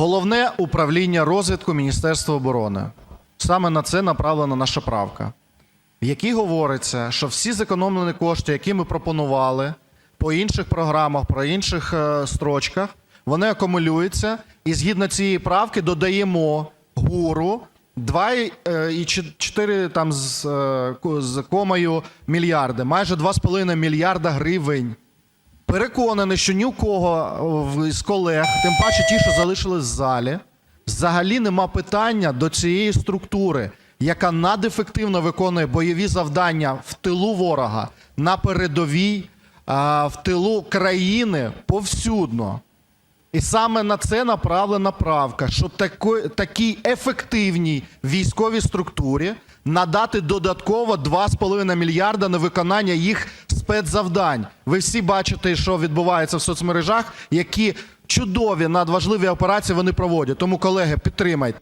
Головне управління розвідку Міністерства оборони. Саме на це направлена наша правка, в якій говориться, що всі зекономлені кошти, які ми пропонували по інших програмах, по інших е, строчках, вони акумулюються, і згідно цієї правки додаємо гуру 2,4 там з, е, з комою мільярди, майже 2,5 мільярда гривень. Переконаний, що ні у кого з колег, тим паче ті, що залишились в залі, взагалі нема питання до цієї структури, яка надефективно виконує бойові завдання в тилу ворога, на передовій, в тилу країни повсюдно. І саме на це направлена правка, щоб такій ефективній військовій структурі надати додатково 2,5 мільярда на виконання їх спецзавдань. Ви всі бачите, що відбувається в соцмережах, які чудові надважливі операції вони проводять. Тому, колеги, підтримайте.